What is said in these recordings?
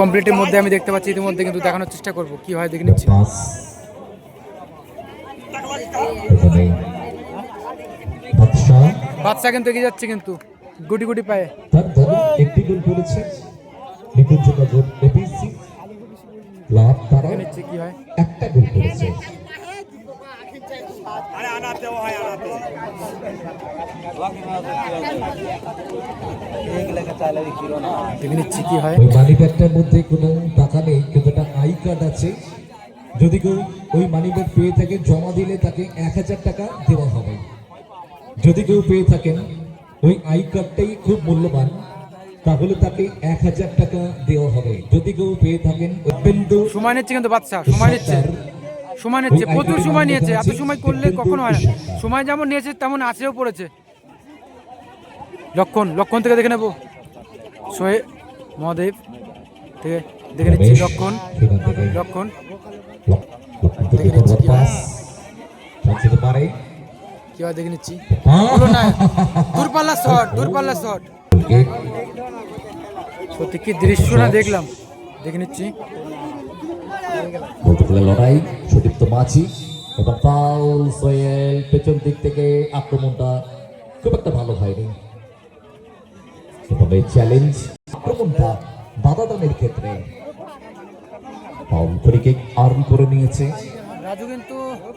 কমপ্লিটের মধ্যে আমি দেখতে পাচ্ছি, ইতিমধ্যে কিন্তু দেখানোর চেষ্টা করব। কি হয় দেখে নিচ্ছি। বাচ্চা কিন্তু এগিয়ে যাচ্ছে কিন্তু। গুটি গুটি পায়ে। একটি গোল করেছে কি হয়। নিচ্ছি কি হয়? ওই মানি ব্যাগটার মধ্যে কোনো টাকা নেই কিন্তু একটা আই কার্ড আছে। যদি কেউ ওই মানি ব্যাগ পেয়ে থাকে জমা দিলে তাকে এক হাজার টাকা দেওয়া হবে। যদি কেউ পেয়ে থাকেন ওই আই কার্ডটাই খুব মূল্যবান তাহলে তাকে এক হাজার টাকা দেওয়া হবে। যদি কেউ পেয়ে থাকেন সময় নিচ্ছে কিন্তু বাচ্চা সময় নিচ্ছে। সময় নিচ্ছে প্রচুর সময় নিয়েছে এত সময় করলে কখনো হয় না। সময় যেমন নিয়েছে তেমন আছেও পড়েছে। লক্ষণ লক্ষণ থেকে দেখে নেব। সোয়ে মহাদেব থেকে দেখে নিচ্ছি লক্ষণ লক্ষণ। দেখে নিচ্ছি কি হয়। কি হয় দেখে নিচ্ছি? দূরপাল্লা শট দূরপাল্লা শট। সত্যি কি দৃশ্য না দেখলাম। দেখে নিচ্ছি। লড়াই সুদীপ্ত মাঝি এবং পাউল সোয়েল পেছন দিক থেকে আক্রমণটা খুব একটা ভালো হয়নি। তবে চ্যালেঞ্জ আক্রমণটা বাধা দানের ক্ষেত্রে ফ্রিকিক আর্ন করে নিয়েছে। রাজু কিন্তু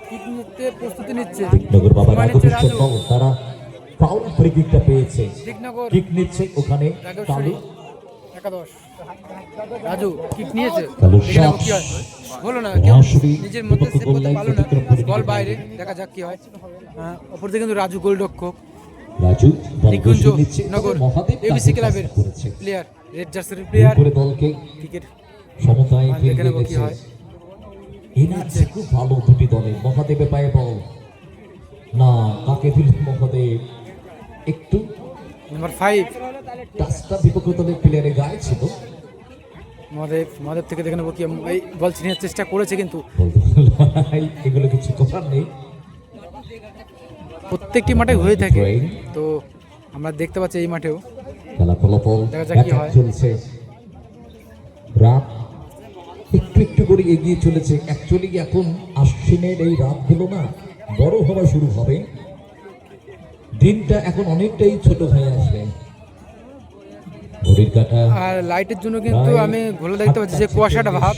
কিক নিতে প্রস্তুতি নিচ্ছে। নগর বাবার সময় নিচ্ছে আগবিশ্ব রাজু। দল তারা পাউল ফ্রিকিকটা পেয়েছে। দিকনগর কিক নিচ্ছে ওখানে কালু। একাদশ। রাজু কিক নিয়েছে। কালু নেব হলো না কেউ নিজের মধ্যে সেভ করতে পারল না। বল বাইরে দেখা যাক কি হয়। হ্যাঁ, অপরদিকে কিন্তু রাজু গোলরক্ষক। রাজু নিকুঞ্জ নগর এবিসি ক্লাবের প্লেয়ার রেড জার্সির প্লেয়ার দলকে ক্রিকেট সমতায় দেখে ফিরিয়ে কি হয়। খুব ভালো দুটি দলে মহাদেবে পায়ে বল। না কাকে দিল মহাদেব? একটু। নাম্বার ফাইভ টাচটা বিপক্ষ দলের প্লেয়ারের গায়ে ছিল। মহাদেব মহাদেব থেকে দেখে নেব কি এই বল ছিনার চেষ্টা করেছে কিন্তু। এগুলো কিছু করার নেই। প্রত্যেকটি মাঠে হয়ে থাকে। তো আমরা দেখতে পাচ্ছি এই মাঠেও। দেখা যাক কি হয়। চলছে। রাত একটু একটু করে এগিয়ে চলেছে। অ্যাকচুয়ালি এখন আশ্বিনের এই রাতগুলো না বড় হওয়া শুরু হবে। দিনটা এখন অনেকটাই ছোট হয়ে আসবে। আর লাইটের জন্য কিন্তু আমি ঘোলা দেখতে পাচ্ছি যে কুয়াশাটা ভাব।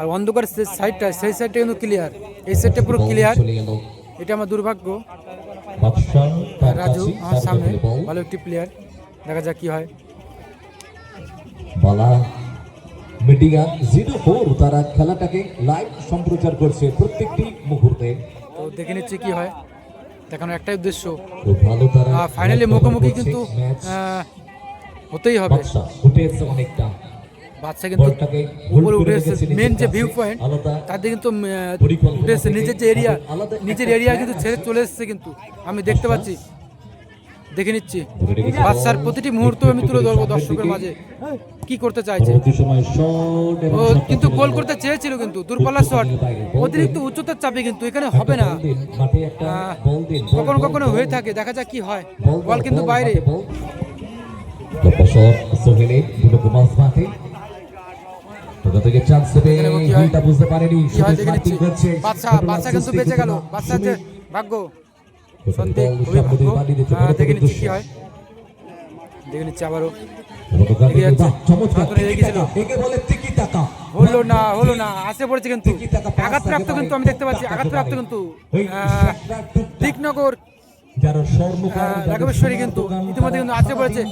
আর অন্ধকার সাইডটা সেই সাইডটা কিন্তু ক্লিয়ার এই সাইডটা পুরো ক্লিয়ার এটা আমার দুর্ভাগ্য। রাজু আমার তার সামনে ভালো একটি প্লেয়ার দেখা যাক কি হয়। বালা মিডিয়া জিরো ফোর তারা খেলাটাকে লাইভ সম্প্রচার করছে প্রত্যেকটি মুহূর্তে। তো দেখে নিচ্ছি কি হয়। দেখানোর একটাই উদ্দেশ্য। ফাইনালি মুখোমুখি কিন্তু। হতেই হবে। বাদশা উঠে এসে অনেকটা। বাচ্চা কিন্তু উপরে উঠে এসেছে মেন যে ভিউ পয়েন্ট তাতে কিন্তু উঠে এসেছে নিজের যে এরিয়া নিজের এরিয়া কিন্তু ছেড়ে চলে এসেছে কিন্তু। আমি দেখতে পাচ্ছি। দেখে নিচ্ছি। বাচ্চার প্রতিটি মুহূর্ত আমি তুলে ধরবো দর্শকের মাঝে। কি করতে চাইছে? ও কিন্তু গোল করতে চেয়েছিল কিন্তু দূরপাল্লা শট অতিরিক্ত উচ্চতার চাপে কিন্তু এখানে হবে না। বল, কখনো কখনো হয়ে থাকে দেখা যাক কি হয়। বল, কিন্তু বাইরে। থেকে চান্স হয়। ভুলটা বুঝতে পারেনি, হয়? শুধু মার্কিং করছে। বাচ্চা বাচ্চা কিন্তু বেঁচে গেল। বাচ্চা হচ্ছে ভাগ্য। সত্যি খুবই ভাগ্য। বড় দেখে নিচ্ছি কি হয়। দেখে নিচ্ছি আবারও। হলো না হলো না আসে পড়েছে কিন্তু। আঘাতপ্রাপ্ত কিন্তু আমি দেখতে পাচ্ছি টুকটাক আঘাতপ্রাপ্ত কিন্তু। দিকনগর রাঘবেশ্বরী কিন্তু ইতিমধ্যে কিন্তু আসে পড়েছে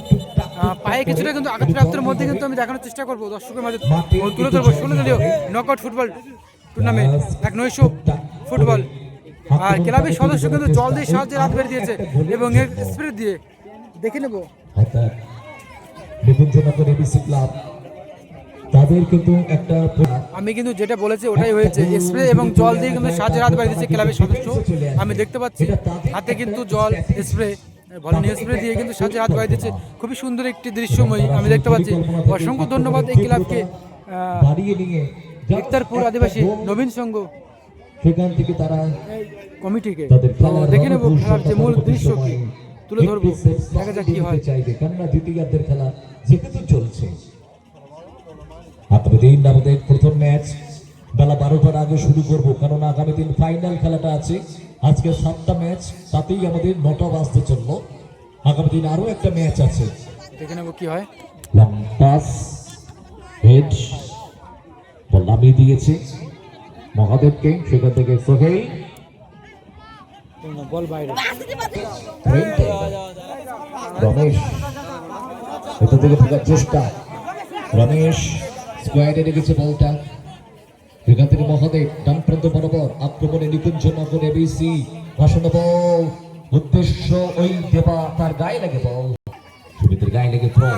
পায়ে কিছুটা কিন্তু একটু আঘাতপ্রাপ্তের জল মধ্যে কিন্তু আমি দেখানোর চেষ্টা করব। দর্শকের মাঝে তুলে ধরবো। শুনে দিলেও নকআউট ফুটবল টুর্নামেন্ট এক নৈশ ফুটবল আর ক্লাবের সদস্য কিন্তু জল দিয়ে সাহায্যে রাত বের দিয়েছে এবং এর স্প্রে দিয়ে দেখে নেব। অর্থাৎ নিকুঞ্জনগর এবিসি ক্লাব তাদের কিন্তু একটা আমি কিন্তু যেটা বলেছি ওটাই হয়েছে। স্প্রে এবং জল দিয়ে কিন্তু সাহায্যের হাত বাড়িয়ে দিচ্ছে ক্লাবের সদস্য। আমি দেখতে পাচ্ছি হাতে কিন্তু জল স্প্রে ভলিনি স্প্রে দিয়ে কিন্তু সাহায্যের হাত বাড়িয়ে দিচ্ছে খুবই সুন্দর একটি দৃশ্যময় আমি দেখতে পাচ্ছি। অসংখ্য ধন্যবাদ এই ক্লাবকে ইফতারপুর আদিবাসী নবীন সংঘ। সেখান থেকে তারা কমিটিকে দেখে নেব খেলার যে মূল দৃশ্য কি তুলে ধরবো। দেখা যাক কি হয়। চাইবে। কেননা দ্বিতীয়ার্ধের খেলা যেহেতু চলছে। আগামী দিন আমাদের প্রথম ম্যাচ। বেলা বারোটার আগে শুরু করব কারণ আগামী দিন ফাইনাল খেলাটা আছে। আজকে সাতটা ম্যাচ তাতেই আমাদের নটা বাজতে চলল। আগামী দিন আরও একটা ম্যাচ আছে। দেখে নেব কি হয়। লং পাস হেড বল নামিয়ে দিয়েছে মহাদেবকে সেখান থেকে সোহেল। বল বাইরে। রমেশ। এটা থেকে থাকার চেষ্টা রমেশ। স্কোয়ারে রেখেছে বলটা। এখান থেকে মহাদেব ডান প্রান্ত বরাবর আক্রমণে নিকুঞ্জ নগর এবিসি বসানো বল। উদ্দেশ্য ওই দেবা তার গায়ে লাগে বল। সুমিতের গায়ে লেগে থ্রো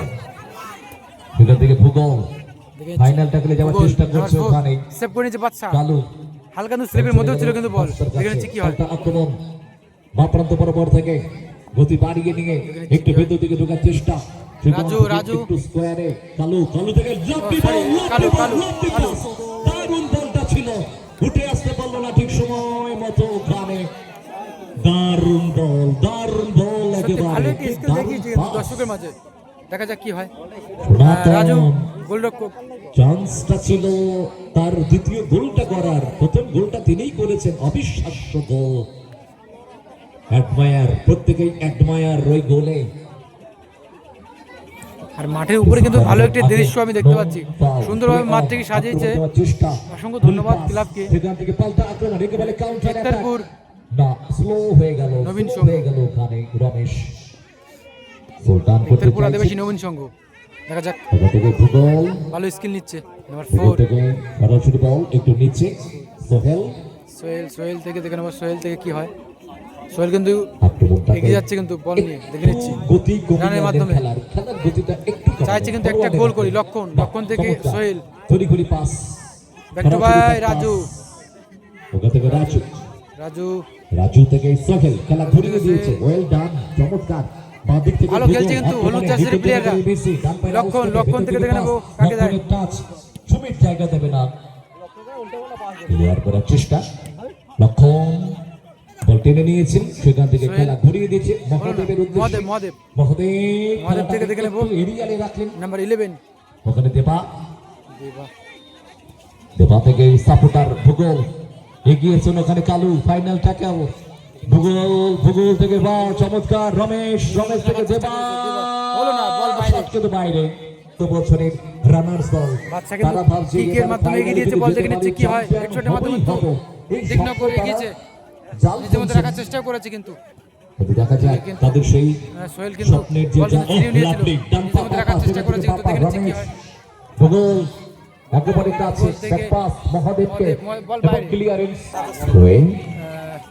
এখান থেকে ভূগোল। ফাইনাল টাকলে যাওয়ার চেষ্টা করছে ওখানে। সেভ করে নিচ্ছে বাচ্চা কালু। হালকা কিন্তু স্লিপের মধ্যেও ছিল কিন্তু বল। নিচ্ছি কি হয়। আক্রমণ। বাঁ প্রান্ত বরাবর থেকে গতি বাড়িয়ে নিয়ে একটু ভেতর দিকে ঢোকার চেষ্টা। রাজু, রাজু। স্কোয়ারে কালু কালু থেকে লাফি বল, লাফি বল, লাফি বল। দারুণ বলটা ছিল। উঠে আসতে পারল না ঠিক সময় মতো ওখানে দারুণ বল দারুণ বল একেবারে। দর্শকের মাঝে। দেখা যাক কি হয়। রাজু গোলরক্ষক। চান্সটা ছিল তার দ্বিতীয় গোলটা করার। প্রথম গোলটা তিনিই করেছেন। অবিশ্বাস্য গোল। অ্যাডমায়ার প্রত্যেকেই অ্যাডমায়ার ওই গোলে। আর মাঠের উপরে কিন্তু ভালো একটি দৃশ্য আমি দেখতে পাচ্ছি। সুন্দরভাবে মাঠটিকে সাজিয়েছে। অসংখ্য ধন্যবাদ ক্লাবকে। থেকে নবীন সংঘ। আদিবাসী সংঘ দেখা যাক। থেকে ভালো স্কিল নিচ্ছে। নাম্বার ফোর থেকে একটু সোহেল। সোহেল সোহেল থেকে দেখে নেব সোহেল থেকে কি হয়। সোহেল কিন্তু এগিয়ে যাচ্ছে কিন্তু বল নিয়ে দেখে নিচ্ছি। গতি রানের মাধ্যমে। খেলার খেলার গতিটা একটু কমানো। চাইছে কিন্তু একটা গোল করি, লক্ষণ, লক্ষণ থেকে সোহেল। পাস। ব্যাক টু সরাসরি রাজু। থেকে রাজু। রাজু। রাজু থেকে সোহেল খেলা ঘুরিয়ে দিয়েছে। ওয়েল ডান চমৎকার। ভালো খেলছে কিন্তু হলুদ জার্সির প্লেয়াররা। লক্ষণ, লক্ষণ থেকে দেখে নেব। কাকে দেয়। টাচ সুমিত জায়গা দেবে না। ক্লিয়ার করার চেষ্টা। লক্ষণ। বল টেনে নিয়েছেন সেখান থেকে খেলা ঘুরিয়ে দিয়েছে মহাদেবের উদ্দেশ্যে। মহাদেব মহাদেব। মহাদেব থেকে দেখে নেব। এরিয়ালে রাখলেন। নাম্বার ইলেভেন ওখানে দেবা। দেবা। থেকে সাপোর্টার ভূগোল এগিয়েছেন ওখানে কালু ফাইনাল ট্যাকেল ভূগোল ভূগোল থেকে বা চমৎকার। রমেশ রমেশ থেকে দেবা। হলো না, বল বাইরে। কিন্তু বাইরে। তো বছরের রানার্স দল। তারা ভাবছে কিকের মাধ্যমে এগিয়ে দিয়েছে, বল দেখে নিচ্ছে কি হয়। champion হেডশটের মাধ্যমে তীক্ষ্ণ শটটা করে এগিয়েছে। নিজের রাখার চেষ্টা করেছে কিন্তু। দেখা যাক তাদের সেই সোহেল কিন্তু স্বপ্নের যে বল কিন্তু যা- ছিনিয়ে ওহ, নিয়েছিল। লাভলি, ডান নিজের মধ্যে পা রাখার চেষ্টা করেছে কিন্তু। হয় ভূগোল একেবারে কাছে থেকে ব্যাক পাস মহাদেবকে মহাদেব, মহাদেব, বল এবং ক্লিয়ারেন্স ওয়েন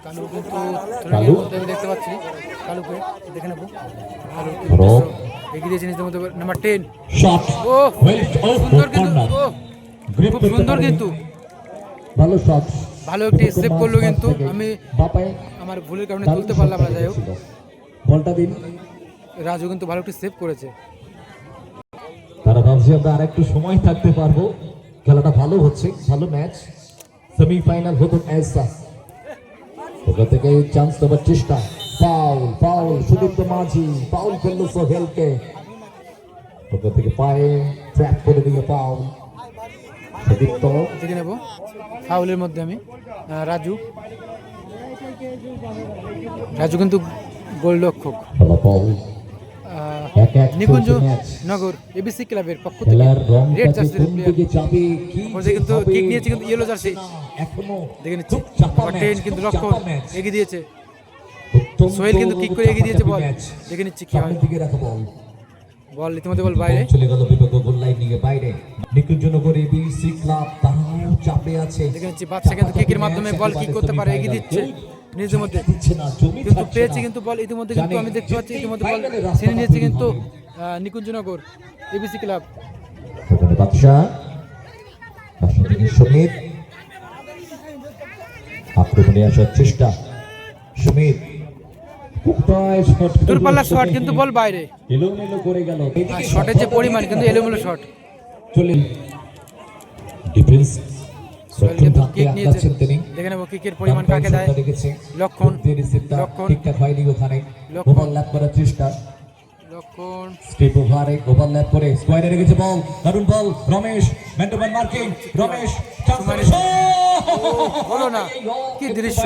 কালু কিন্তু কালু? আমি দেখতে পাচ্ছি। কালুকে দেখে নেব। কালু এগিয়ে দিয়েছে মধ্যে নাম্বার টেন শট ও সুন্দর কিন্তু খুব সুন্দর কিন্তু। ভালো শট ভালো একটি সেভ করল কিন্তু আমি বাপায় আমার ভুলের কারণে তুলতে পারলাম না যাই হোক। বলটা দিন। রাজু কিন্তু ভালো একটি সেভ করেছে। তারা ভাবছে আমরা আর একটু সময় থাকতে পারব। খেলাটা ভালো হচ্ছে ভালো ম্যাচ সেমিফাইনাল হতো এসা ওখান থেকে চান্স দেওয়ার চেষ্টা। ফাউল ফাউল সুদীপ্ত মাঝি ফাউল করল সোহেলকে। ওখান থেকে পায়ে ট্র্যাপ করে দিল ফাউল সুদীপ্ত দেখে নেব। ফাউলের মধ্যে আমি রাজু। রাজু কিন্তু গোলরক্ষক। নিকুঞ্জ নগর এবিসি ক্লাবের পক্ষ থেকে রেড রংটা জার্সির প্লেয়ার কিন্তু? কিক নিয়েছে কিন্তু ইয়েলো জার্সি দেখে নিচ্ছি। টেন কিন্তু ম্যাচ। এগিয়ে দিয়েছে। সোহেল কিন্তু কিক করে এগিয়ে দিয়েছে বল। দেখে নিচ্ছি কি হয়। বল ইতিমধ্যে বল বাইরে। চলে গেল বিপক্ষ গোল লাইন নিয়ে বাইরে। নিকুঞ্জনগর এবিসি ক্লাব তারাও চাপে আছে। দেখে নিচ্ছি বাচ্চা কিন্তু কিকের মাধ্যমে বল কিক করতে পারে এগিয়ে দিচ্ছে নিজের মধ্যে। দিচ্ছে না জমি কিন্তু পেয়েছে কিন্তু বল ইতিমধ্যে কিন্তু আমি দেখতে পাচ্ছি ইতিমধ্যে বল ছিনে নিয়েছে কিন্তু নিকুঞ্জনগর এবিসি ক্লাব। বাদশাহ থেকে সুমিত। আক্রমণে আসার চেষ্টা সুমিত। দূরপাল্লার শট কিন্তু বল বাইরে। এলোমেলো করে গেল। শটের যে পরিমাণ কিন্তু এলোমেলো শট। চলে। ডিফেন্স। দেখে নেব কিকের পরিমাণ কাকে দেয়। লক্ষণ, ঠিকঠাক হয়নি ওখানে। লক্ষণ। ওভারল্যাপ করার চেষ্টা। লক্ষণ। স্টেপ ওভারে ওভারল্যাপ করে স্কোয়ারে রেখেছে বল। দারুণ ball. Ramesh man to man marking Ramesh chance হলো না। কি দৃশ্য।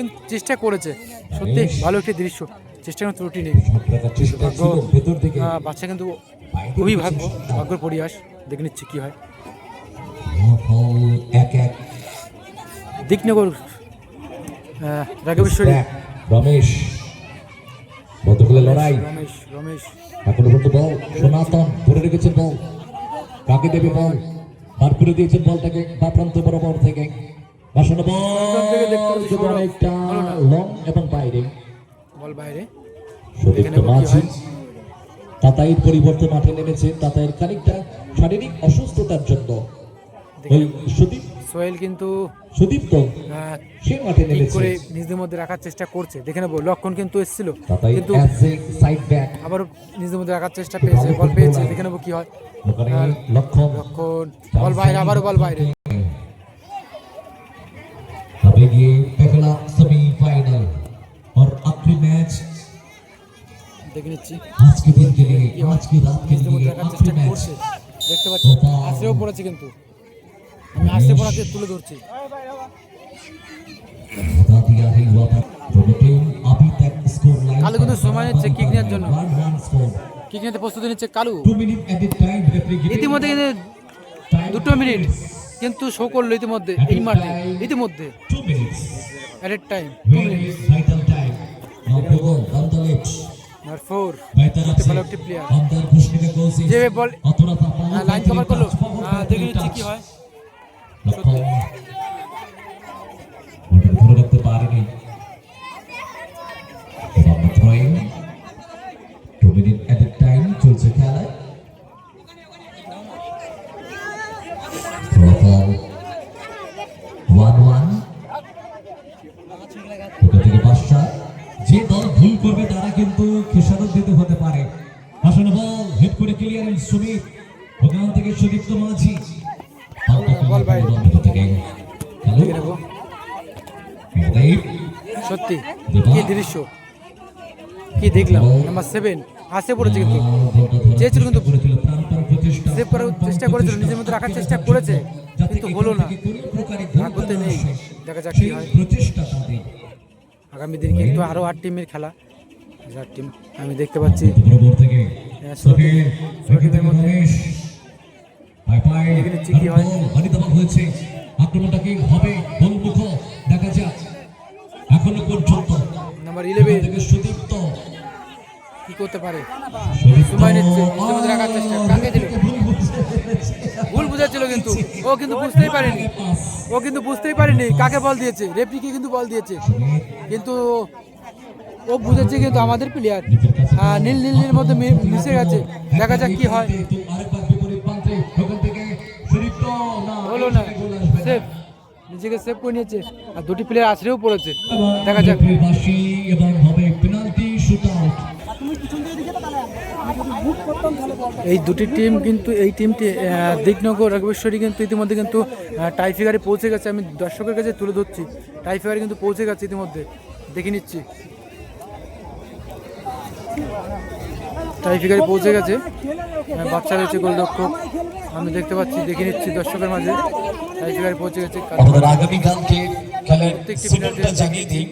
কিন্তু চেষ্টা করেছে। সত্যি ভালো একটি দৃশ্য। চেষ্টা কোনো ত্রুটি নেই। আহ, বাচ্চা কিন্তু খুবই ভাগ্য ভাগ্যর পরিহাস। দেখে নিচ্ছি কী হয়। বল এক এক। দিকনগর রাঘবেশ্বরী। রমেশ। বন্ধুগুলো লড়াই। রমেশ রমেশ। এখনও পর্যন্ত বল। সনাতন ধরে রেখেছেন বল। কাকে দেবে বল? বার করে দিয়েছেন বলটাকে। বা প্রান্ত বরাবর থেকে। বাসনা বল থেকে দেখতে পাচ্ছি। অনেকটা লং এবং বাইরে। বল বাইরে। সুদীপ্ত মাঝি। হয়। তাতাইয়ের পরিবর্তে মাঠে নেমেছে। তাতাইয়ের খানিকটা শারীরিক অসুস্থতার জন্য। ওই সুদীপ সোহেল কিন্তু সুদীপ্ত আহ, সে মাঠে নেমেছে। করে নিজেদের মধ্যে রাখার চেষ্টা করছে। দেখে নেব লক্ষণ কিন্তু এসেছিল। কিন্তু সাইড ব্যাক আবারও নিজেদের মধ্যে রাখার চেষ্টা পেয়েছে বল পেয়েছে। দেখে নেব কি হয়। লক্ষণ। লক্ষণ। বল বাইরে আবারও বল বাইরে। अभी ये पहला सेमीफाइनल और आखिरी मैच দেখে নিচ্ছি आज के दिन के लिए आज की रात के নিজেদের মধ্যে लिए রাখার आखिरी চেষ্টা मैच করছে দেখতে পাচ্ছি আশ্রেও পড়েছে কিন্তু আমি আশ্রে পড়াকে তুলে ধরছি बता दिया है हुआ था दोनों टीम अभी तक स्कोर लाइन কালু কিন্তু সময় নিচ্ছে কিক নেওয়ার জন্য वन वन स्कोर কিক নিতে প্রস্তুতি নিচ্ছে Kalu two minute added time referee giving ইতিমধ্যে কিন্তু দুটো মিনিট কিন্তু শো করল ইতিমধ্যে এই মাঠে ইতিমধ্যে। দেখি টাইম ফোর একটি প্লেয়ার হ্যাঁ, হ্যাঁ, লাইন কি হয়। করবে তারা কিন্তু খেসারত দিতে হতে পারে। আসলে বল হেড করে ক্লিয়ারেন্স সুমিত ওখান থেকে সুদীপ্ত মাঝি। সত্যি কি দৃশ্য? কি দেখলাম? নাম্বার সেভেন আসে পড়েছে কিন্তু। চেয়েছিল কিন্তু সেভ করার চেষ্টা করেছিল নিজের মধ্যে রাখার চেষ্টা করেছে কিন্তু হলো না। ভাগ্যতে নেই। দেখা যাক কি হয়। আগামী দিন কিন্তু আরও আট টিমের খেলা। টিম আমি দেখতে পাচ্ছি। হ্যাঁ, কি হয়। হয়েছে। আক্রমণটা কি হবে? গোলমুখ দেখা যাক। এখনও পর্যন্ত নাম্বার ইলেভেন সুদীপ্ত। কি করতে পারে? সময় নিচ্ছে, নিজের মধ্যে রাখার চেষ্টা। কাকে দিল? ভুল বুঝাচ্ছিল কিন্তু। ও কিন্তু বুঝতেই পারেনি। ও কিন্তু বুঝতেই পারেনি কাকে বল দিয়েছে। রেফরিকে কিন্তু বল দিয়েছে। কিন্তু ও বুঝেছে কিন্তু আমাদের প্লেয়ার নীল নীল নীল মধ্যে মিশে গেছে। দেখা যাক কি হয়। হলো না। সেফ নিজেকে সেভ করে নিয়েছে। আর দুটি প্লেয়ার আছড়েও পড়েছে। দেখা যাক। এই দুটি টিম কিন্তু, এই টিমটি দিকনগর রাঘবেশ্বরী কিন্তু ইতিমধ্যে কিন্তু টাই ফিগারে পৌঁছে গেছে। আমি দর্শকের কাছে তুলে ধরছি। টাই ফিগারে কিন্তু পৌঁছে গেছে ইতিমধ্যে। দেখে নিচ্ছি। টাই ফিগারে পৌঁছে গেছে। বাচ্চা রয়েছে গোলরক্ষক আমি দেখতে পাচ্ছি দেখে নিচ্ছি দর্শকের মাঝে। টাই ফিগারে পৌঁছে গেছে আমাদের আগামীকালকে খেলার প্রত্যেকটি প্লেয়ারদের- জানিয়ে দিই।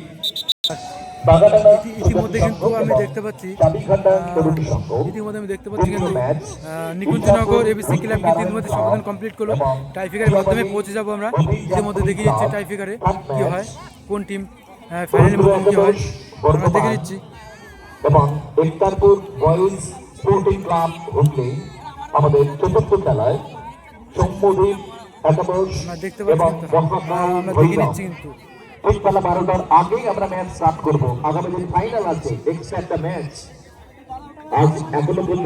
ইতিমধ্যে কিন্তু আমি দেখতে পাচ্ছি ইতিমধ্যে আমি দেখতে পাচ্ছি কিন্তু নিকুঞ্জনগর এবিসি ক্লাব কিন্তু ইতিমধ্যে সমাধান কমপ্লিট করল। টাইফিকারের মাধ্যমে পৌঁছে যাব আমরা। ইতিমধ্যে দেখে নিচ্ছি টাইফিকারে কি হয় কোন টিম ফাইনালের মুখোমুখি হয়। আমরা দেখে নিচ্ছি। এবং Iftarpur boys sporting club Hooghly আমাদের চতুর্থ খেলায় সৌম্যদ্বীপ একাদশ এবং ঠিক বেলা বারোটার আগেই আমরা ম্যাচ স্টার্ট করব। আগামী দিন ফাইনাল আছে। এক্সট্রা একটা ম্যাচ আজ এখনও